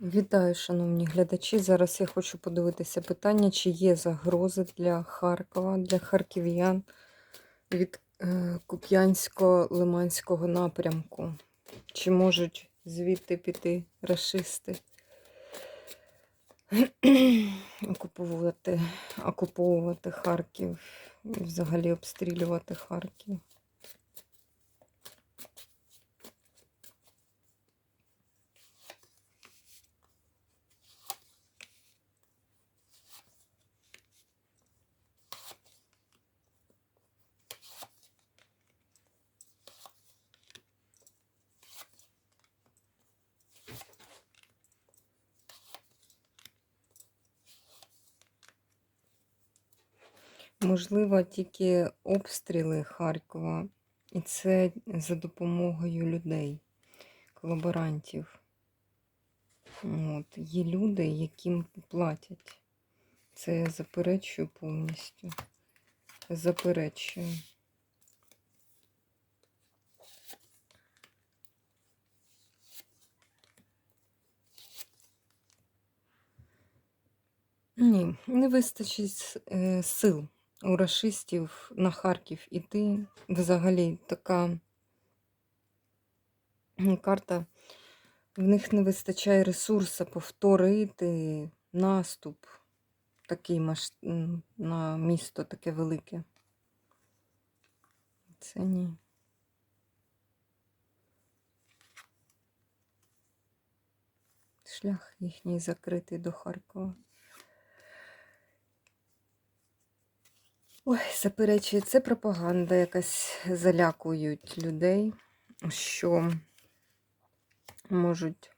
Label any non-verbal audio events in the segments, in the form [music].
Вітаю, шановні глядачі. Зараз я хочу подивитися питання, чи є загрози для Харкова, для харків'ян від е, Куп'янсько-Лиманського напрямку. Чи можуть звідти піти расисти? [clears throat] Окуповувати, окуповувати Харків, взагалі обстрілювати Харків. Можливо, тільки обстріли Харкова, і це за допомогою людей, колаборантів. От. Є люди, яким платять. Це я заперечую повністю. Заперечую. Ні, не вистачить е, сил у рашистів на Харків іти. Взагалі така карта. В них не вистачає ресурсу повторити наступ такий маш... на місто таке велике. Це ні. Шлях їхній закритий до Харкова. Ой, заперечую, це пропаганда якась залякують людей, що можуть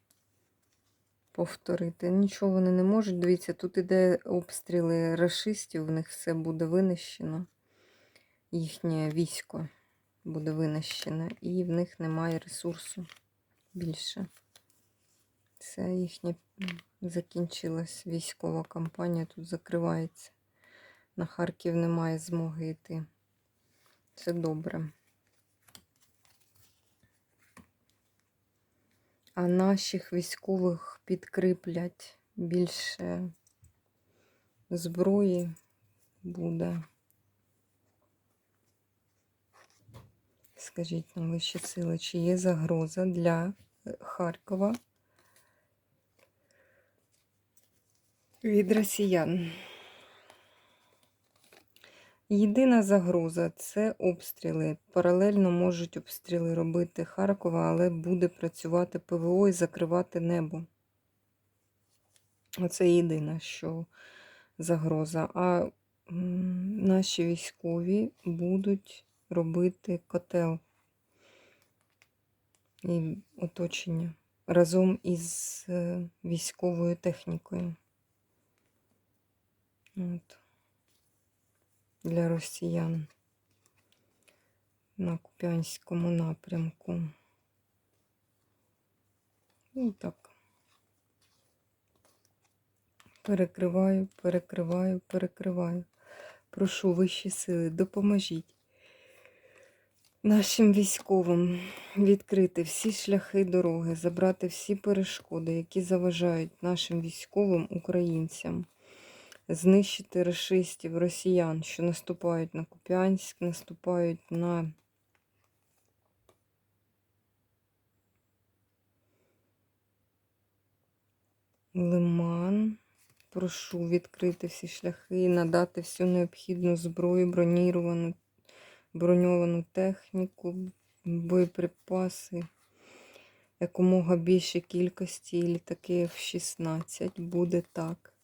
повторити. Нічого вони не можуть. Дивіться, тут іде обстріли рашистів, в них все буде винищено. Їхнє військо буде винищене, і в них немає ресурсу більше. Це їхня закінчилась військова кампанія, тут закривається. На Харків немає змоги йти. Це добре. А наших військових підкріплять більше зброї буде. Скажіть нам вищі сили, чи є загроза для е, Харкова від росіян? Єдина загроза це обстріли. Паралельно можуть обстріли робити Харкова, але буде працювати ПВО і закривати небо. Оце єдине, що загроза. А наші військові будуть робити котел і оточення разом із е, військовою технікою. От для росіян на Куп'янському напрямку. І так. Перекриваю, перекриваю, перекриваю. Прошу вищі сили, допоможіть нашим військовим відкрити всі шляхи дороги, забрати всі перешкоди, які заважають нашим військовим українцям знищити расистів, росіян, що наступають на Куп'янськ, наступають на Лиман. Прошу відкрити всі шляхи, надати всю необхідну зброю, броніровану, броньовану техніку, боєприпаси, якомога більше кількості літаки F-16. Буде так.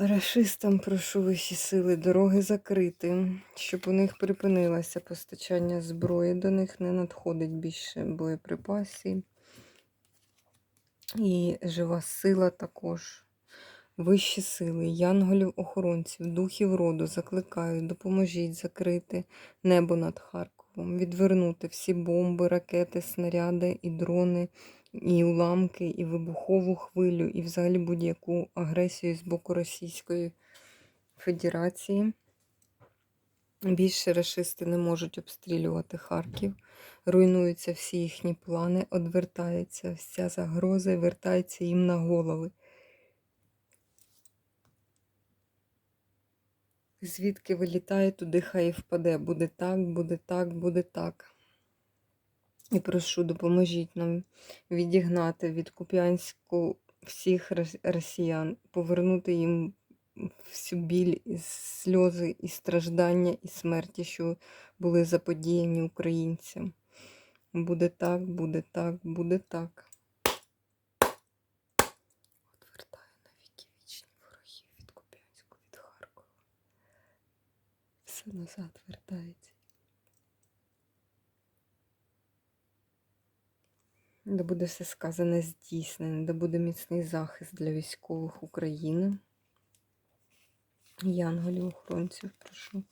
Рашистам прошу вищі сили дороги закрити, щоб у них припинилося постачання зброї, до них не надходить більше боєприпасів. І жива сила також. Вищі сили, янголів-охоронців, духів роду закликаю, допоможіть закрити небо над Харковом, відвернути всі бомби, ракети, снаряди і дрони, і уламки, і вибухову хвилю, і взагалі будь-яку агресію з боку Російської Федерації. Більше рашисти не можуть обстрілювати Харків. Руйнуються всі їхні плани, одвертається вся загроза і вертається їм на голови. Звідки вилітає, туди хай впаде. Буде так, буде так, буде так. І прошу, допоможіть нам відігнати від Куп'янську всіх росіян, повернути їм всю біль, і сльози, і страждання, і смерті, що були заподіяні українцям. Буде так, буде так, буде так. Отвертаю на віки вічні ворогів від Куп'янську, від Харкова. Все назад вертається. Де буде все сказане здійснене, де буде міцний захист для військових України. Янголів, охоронців, прошу.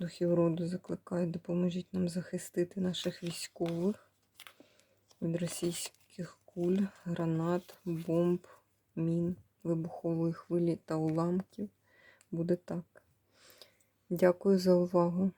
Духів роду закликаю, допоможіть нам захистити наших військових від російських куль, гранат, бомб, мін, вибухової хвилі та уламків. Буде так. Дякую за увагу.